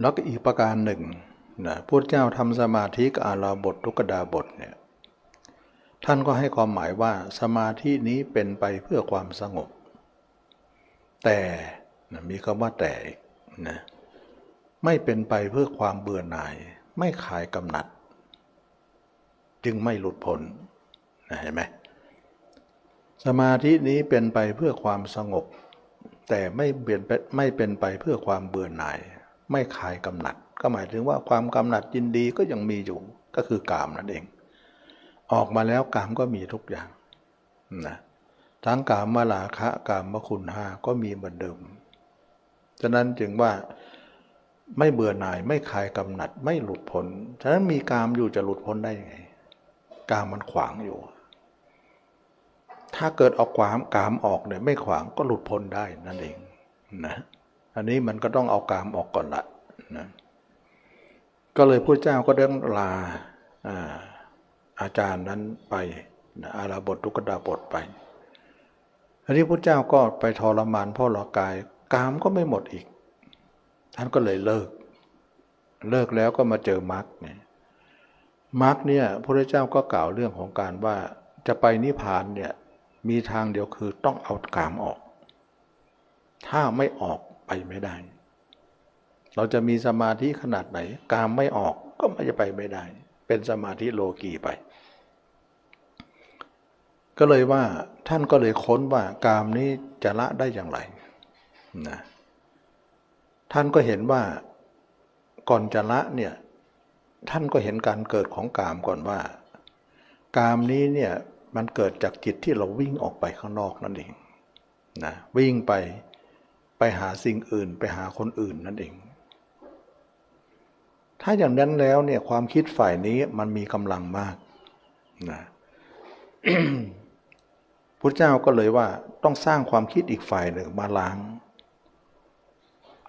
แล้วก็อีกประการหนึ่งนะพุทธเจ้าทำสมาธิกับอาราบททุกดาบทเนี่ยท่านก็ให้ความหมายว่าสมาธินี้เป็นไปเพื่อความสงบ แต่นะมีคำว่าแต่นะไม่เป็นไปเพื่อความเบื่อหน่าย ไม่ขายกำหนัด จึงไม่หลุดพ้นนะเห็นไหมสมาธินี้เป็นไปเพื่อความสงบ แต่ไม่เปลี่ยนไม่เป็นไปเพื่อความเบื่อหน่าย ไม่ขายกำหนัด ก็หมายถึงว่าความกำหนัดยินดีก็ยังมีอยู่ก็คือกามนั่นเอง ออกมาแล้วกามก็มีทุกอย่างนะทั้งกามมาลาคะกามมคุณห้าก็มีเหมือนเดิมฉะนั้นจึงว่าไม่เบื่อหน่ายไม่คลายกำหนัดไม่หลุดพ้นฉะนั้นมีกามอยู่จะหลุดพ้นได้ยังไงกามมันขวางอยู่ ถ้าเกิดเอาความกามออกเนี่ยไม่ขวางก็หลุดพ้นได้นั่นเองนะ อันนี้มันก็ต้องเอากามออกก่อนละนะก็เลยพระเจ้าก็เดินลาอาอาจารย์นั้นไปนะอาราบททุกดาบทไปอันนี้พระเจ้าก็ไปทรมานพ่อหลอกาย กามก็ไม่หมดอีก ท่านก็เลยเลิก เลิกแล้วก็มาเจอมรรคเนี่ยมรรคเนี่ยพระเจ้าก็กล่าวเรื่องของการว่าจะไปนิพพานเนี่ยมีทางเดียวคือต้องเอากามออก ถ้าไม่ออก ไปไม่ได้ เราจะมีสมาธิขนาดไหน กามไม่ออกก็ไม่จะไปไม่ได้ เป็นสมาธิโลกีไป ก็เลยว่าท่านก็เลยค้นว่ากามนี้จะละได้อย่างไรนะท่านก็เห็นว่าก่อนจะละเนี่ยท่านก็เห็นการเกิดของกามก่อนว่า กามนี้เนี่ยมันเกิดจากจิตที่เราวิ่งออกไปข้างนอกนั่นเองนะวิ่งไป ไปหาสิ่งอื่นไปหาคนอื่นนั่นเอง ถ้าอย่างนั้นแล้วเนี่ยความคิดฝ่ายนี้มันมีกำลังมากนะพุทธเจ้าก็เลยว่าต้องสร้างความคิดอีกฝ่ายหนึ่งมาล้าง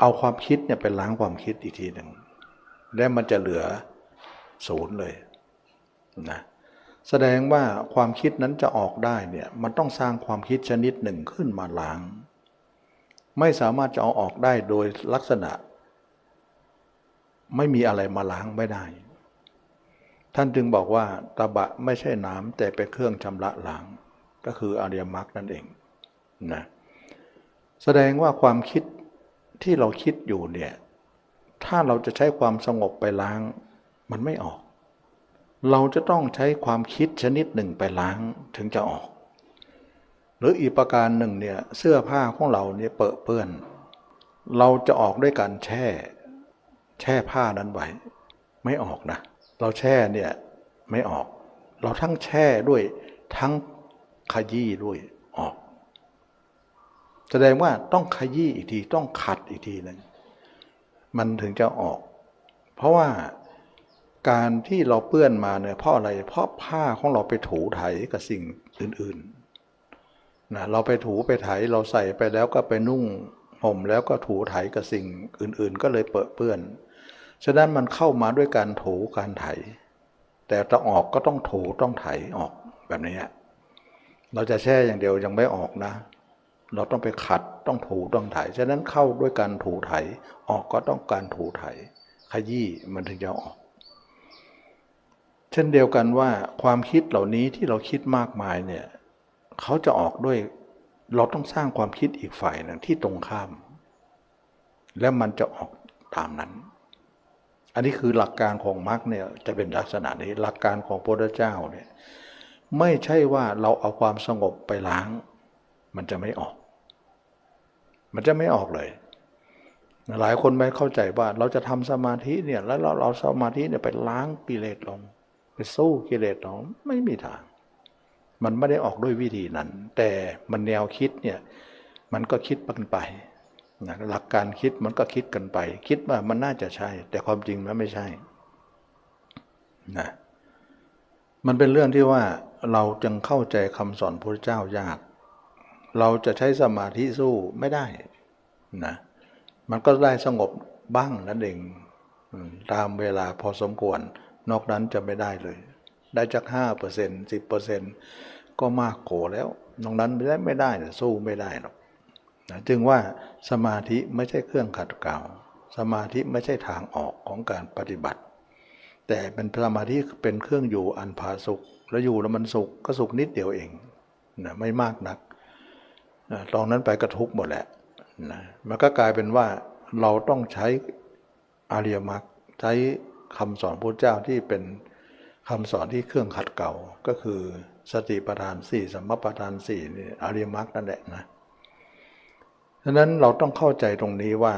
เอาความคิดเนี่ยไปล้างความคิดอีกทีหนึ่งแล้วมันจะเหลือศูนย์เลยนะแสดงว่าความคิดนั้นจะออกได้เนี่ยมันต้องสร้างความคิดชนิดหนึ่งขึ้นมาล้าง ไม่สามารถจะเอาออกได้โดยลักษณะ ไม่มีอะไรมาล้างไม่ได้ ท่านจึงบอกว่าตะบะไม่ใช่น้ำแต่เป็นเครื่องชำระล้าง ก็คืออริยมรรคนั่นเองนะแสดงว่าความคิดที่เราคิดอยู่เนี่ยถ้าเราจะใช้ความสงบไปล้าง มันไม่ออก เราจะต้องใช้ความคิดชนิดหนึ่งไปล้างถึงจะออก หรืออีกประการหนึ่งเนี่ยเสื้อผ้าของเราเนี่ยเปอะเปื้อน เราจะออกด้วยการแช่ แช่ผ้านั้นไว้ไม่ออกนะ เราแช่เนี่ยไม่ออก เราทั้งแช่ด้วยทั้งขยี้ด้วยออก แสดงว่าต้องขยี้อีกทีต้องขัดอีกทีหนึ่งมันถึงจะออก เพราะว่าการที่เราเปื้อนมาเนี่ยเพราะอะไรเพราะผ้าของเราไปถูไถกับสิ่งอื่นๆ นะเราไปถูไปไถเราใส่ไปแล้วก็ไปนุ่งห่มแล้วก็ถูไถกับสิ่งอื่นๆ ก็เลยเปื้อเปื้อน ฉะนั้นมันเข้ามาด้วยการถูการไถ แต่จะออกก็ต้องถูต้องไถออกแบบนี้ เราจะแช่อย่างเดียวยังไม่ออกนะ เราต้องไปขัดต้องถูต้องไถ ฉะนั้นเข้าด้วยการถูไถ ออกก็ต้องการถูไถ ขยี้มันถึงจะออก เช่นเดียวกันว่าความคิดเหล่านี้ที่เราคิดมากมายเนี่ย เขาจะออกด้วยเราต้องสร้างความคิดอีกฝ่ายหนึ่งที่ตรงข้าม แล้วมันจะออกตามนั้น อันนี้คือหลักการของมรรคเนี่ยจะเป็นลักษณะนี้หลักการของพระพุทธเจ้าเนี่ยไม่ใช่ว่าเราเอาความสงบไปล้าง มันจะไม่ออก มันจะไม่ออกเลย หลายคนไม่เข้าใจว่าเราจะทำสมาธิเนี่ยแล้วเราเราสมาธิเนี่ยไปล้างกิเลสลง ไปสู้กิเลสหรอไม่มีทาง มันไม่ได้ออกด้วยวิธีนั้น แต่มันแนวคิดเนี่ยมันก็คิดกันไปนะหลักการคิดมันก็คิดกันไป คิดว่ามันน่าจะใช่ แต่ความจริงมันไม่ใช่นะมันเป็นเรื่องที่ว่าเราจึงเข้าใจคำสอนพระเจ้ายาก เราจะใช้สมาธิสู้ไม่ได้นะมันก็ได้สงบบ้างนั่นเองตามเวลาพอสมควร นอกนั้นจะไม่ได้เลย ได้จากห้าเปอร์เซ็นต์สิบเปอร์เซ็นต์ก็มากโขแล้วนอกนั้นไม่ได้ไม่ได้สู้ไม่ได้หรอกนะจึงว่าสมาธิไม่ใช่เครื่องขัดเกลาสมาธิไม่ใช่ทางออกของการปฏิบัติ แต่เป็นสมาธิเป็นเครื่องอยู่อันผาสุข แล้วอยู่แล้วมันสุขก็สุขนิดเดียวเองนะไม่มากนักนะตอนนั้นไปกระทุกหมดแหละนะมันก็กลายเป็นว่าเราต้องใช้อริยมรรคใช้คำสอนพระเจ้าที่เป็น คำสอนที่เครื่องขัดเก่าก็คือสติปัฏฐานสี่สัมมาปัฏฐานสี่นี่อริยมรรคนั่นแหละนะฉะนั้นเราต้องเข้าใจตรงนี้ว่า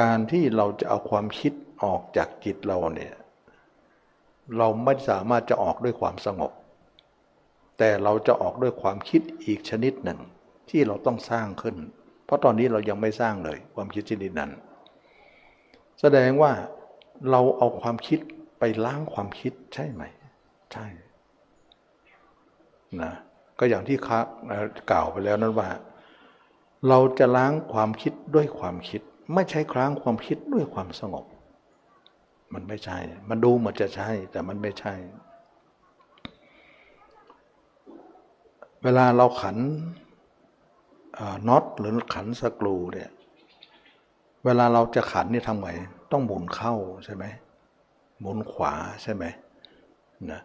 การที่เราจะเอาความคิดออกจากจิตเราเนี่ยเราไม่สามารถจะออกด้วยความสงบ แต่เราจะออกด้วยความคิดอีกชนิดหนึ่ง ที่เราต้องสร้างขึ้น เพราะตอนนี้เรายังไม่สร้างเลยความคิดชนิดนั้น แสดงว่าเราเอาความคิด ไปล้างความคิดใช่ไหม ใช่นะก็อย่างที่ค้ากล่าวไปแล้วนั้นว่า เราจะล้างความคิดด้วยความคิด ไม่ใช่ครั้งความคิดด้วยความสงบ มันไม่ใช่ มันดูเหมือนจะใช่ แต่มันไม่ใช่ เวลาเราขันน็อตหรือขันสกรูเนี่ย เวลาเราจะขันนี่ทำไง ต้องหมุนเข้าใช่ไหม หมุนขวาใช่ไหมนะ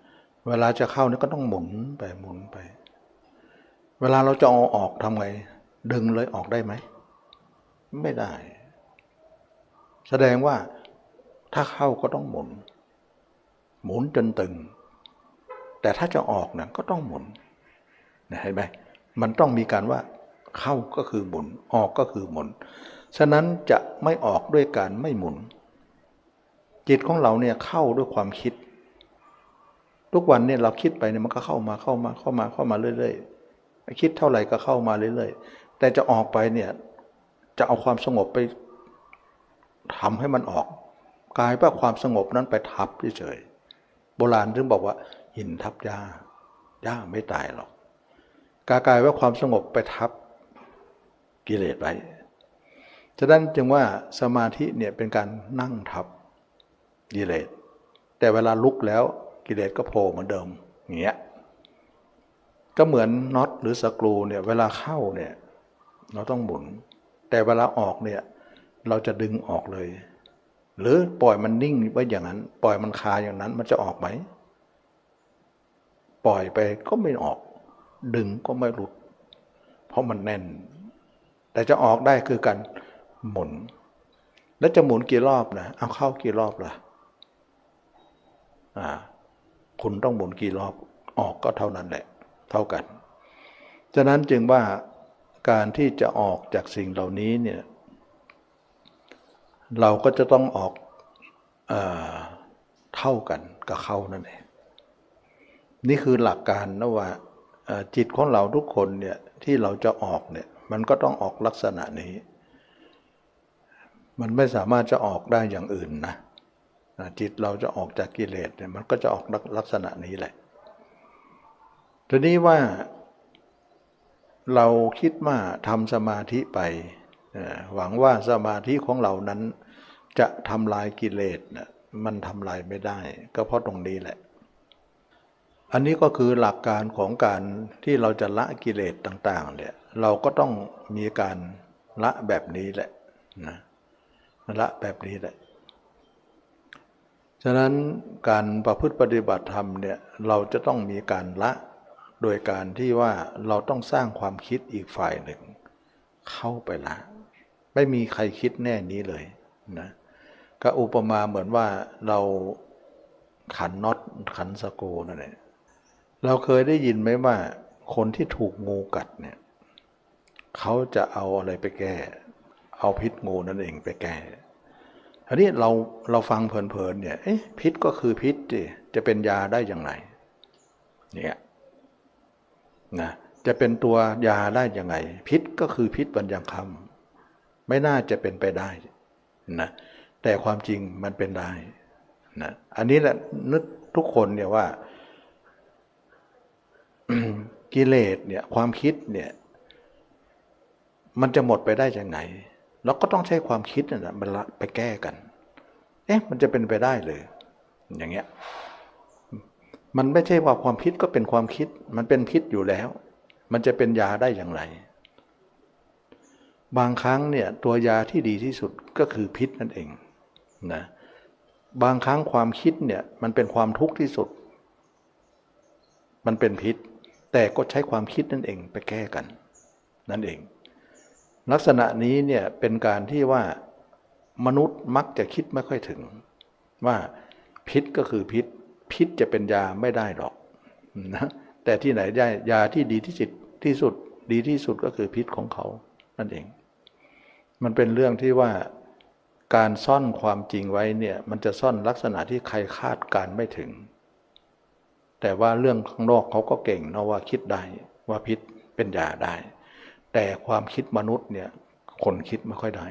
เวลาจะเข้านี่ก็ต้องหมุนไปหมุนไป เวลาเราจะเอาออกทำไง ดึงเลยออกได้ไหม ไม่ได้ แสดงว่าถ้าเข้าก็ต้องหมุน หมุนจนตึง แต่ถ้าจะออกนะก็ต้องหมุนนะเห็นไหมมันต้องมีการว่าเข้าก็คือหมุน ออกก็คือหมุน ฉะนั้นจะไม่ออกด้วยการไม่หมุน จิตของเราเนี่ยเข้าด้วยความคิด ทุกวันเนี่ยเราคิดไปเนี่ยมันก็เข้ามาเข้ามาเข้ามาเข้ามาเรื่อยๆคิดเท่าไหร่ก็เข้ามาเรื่อยๆ แต่จะออกไปเนี่ยจะเอาความสงบไปทำให้มันออกกลายว่าความสงบนั้นไปทับเฉยๆโบราณถึงบอกว่า หินทับหญ้าหญ้าไม่ตายหรอกกากลายว่าความสงบไปทับกิเลสไว้ฉะนั้นจึงว่าสมาธิเนี่ยเป็นการนั่งทับ กิเลส แต่เวลาลุกแล้วกิเลสก็โผล่เหมือนเดิมอย่างเงี้ยก็เหมือนน็อตหรือสกรูเนี่ยเวลาเข้าเนี่ยเราต้องหมุน แต่เวลาออกเนี่ยเราจะดึงออกเลย หรือปล่อยมันนิ่งไว้อย่างนั้น ปล่อยมันคาอย่างนั้นมันจะออกไหมปล่อยไปก็ไม่ออก ดึงก็ไม่หลุด เพราะมันแน่น แต่จะออกได้คือการหมุน แล้วจะหมุนกี่รอบนะเอาเข้ากี่รอบล่ะอ่า คุณต้องหมุนกี่รอบออกก็เท่านั้นแหละ เท่ากัน ฉะนั้นจึงว่าการที่จะออกจากสิ่งเหล่านี้เนี่ยเราก็จะต้องออกเอเท่ากันกับเขานั่นเองนี่คือหลักการนะว่าจิตของเราทุกคนเนี่ยที่เราจะออกเนี่ยมันก็ต้องออกลักษณะนี้ มันไม่สามารถจะออกได้อย่างอื่นนะ จิตเราจะออกจากกิเลสเนี่ยมันก็จะออกลักษณะนี้แหละ ทีนี้ว่าเราคิดว่าทำสมาธิไป หวังว่าสมาธิของเรานั้นจะทำลายกิเลสมันทำลายไม่ได้ ก็เพราะตรงนี้แหละ อันนี้ก็คือหลักการของการที่เราจะละกิเลสต่างๆเนี่ยเราก็ต้องมีการละแบบนี้แหละนะละแบบนี้แหละ ฉะนั้นการประพฤติปฏิบัติธรรมเนี่ยเราจะต้องมีการละโดยการที่ว่าเราต้องสร้างความคิดอีกฝ่ายหนึ่ง เข้าไปละ ไม่มีใครคิดแน่นี้เลยนะก็อุปมาเหมือนว่าเราขันน็อตขันสโกนั่นแหละเราเคยได้ยินไหมว่าคนที่ถูกงูกัดเนี่ยเขาจะเอาอะไรไปแก้ เอาพิษงูนั่นเองไปแก้ อันนี้เราเราฟังเพลินๆเนี่ยพิษก็คือพิษจิจะเป็นยาได้อย่างไรเนี่ยนะจะเป็นตัวยาได้ยังไง พิษก็คือพิษบรรยังคำไม่น่าจะเป็นไปได้นะแต่ความจริงมันเป็นได้นะอันนี้แหละนึกทุกคนเนี่ยว่ากิเลสเนี่ยความคิดเนี่ยมันจะหมดไปได้ยังไง เราก็ต้องใช้ความคิดนะมันไปแก้กัน เอ๊ะมันจะเป็นไปได้เลย อย่างเงี้ย มันไม่ใช่ว่าความคิดก็เป็นความคิด มันเป็นพิษอยู่แล้ว มันจะเป็นยาได้อย่างไร บางครั้งเนี่ยตัวยาที่ดีที่สุดก็คือพิษนั่นเองนะ บางครั้งความคิดเนี่ยมันเป็นความทุกข์ที่สุด มันเป็นพิษ แต่ก็ใช้ความคิดนั่นเองไปแก้กัน นั่นเอง ลักษณะนี้เนี่ยเป็นการที่ว่ามนุษย์มักจะคิดไม่ค่อยถึง ว่าพิษก็คือพิษ พิษจะเป็นยาไม่ได้หรอกนะแต่ที่ไหนได้ยาที่ดีที่สุดที่สุดดีที่สุดก็คือพิษของเขานั่นเอง มันเป็นเรื่องที่ว่าการซ่อนความจริงไว้เนี่ยมันจะซ่อนลักษณะที่ใครคาดการไม่ถึง แต่ว่าเรื่องข้างนอกเขาก็เก่งเนาะว่าคิดได้ว่าพิษเป็นยาได้ แต่ความคิดมนุษย์เนี่ยคนคิดไม่ค่อยได้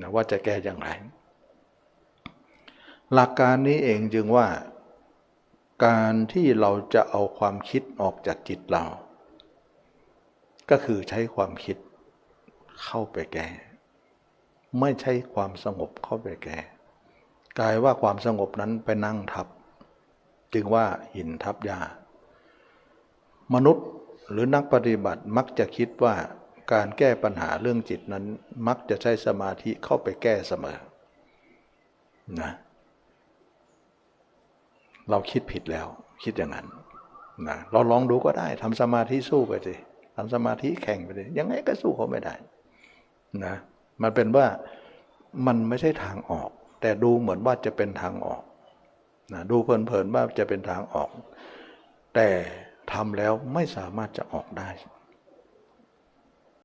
นะว่าจะแก้อย่างไร หลักการนี้เองจึงว่า การที่เราจะเอาความคิดออกจากจิตเรา ก็คือใช้ความคิดเข้าไปแก้ ไม่ใช่ความสงบเข้าไปแก้กลายว่าความสงบนั้นไปนั่งทับ จึงว่าหินทับยามนุษย์ หรือนักปฏิบัติมักจะคิดว่าการแก้ปัญหาเรื่องจิตนั้น มักจะใช้สมาธิเข้าไปแก้เสมอนะเราคิดผิดแล้วคิดอย่างนั้นนะเราลองดูก็ได้ทำสมาธิสู้ไปสิทำสมาธิแข่งไปสิยังไงก็สู้เขาไม่ได้นะมันเป็นว่ามันไม่ใช่ทางออก แต่ดูเหมือนว่าจะเป็นทางออกนะดูเพลินๆว่าจะเป็นทางออก แต่ ทำแล้วไม่สามารถจะออกได้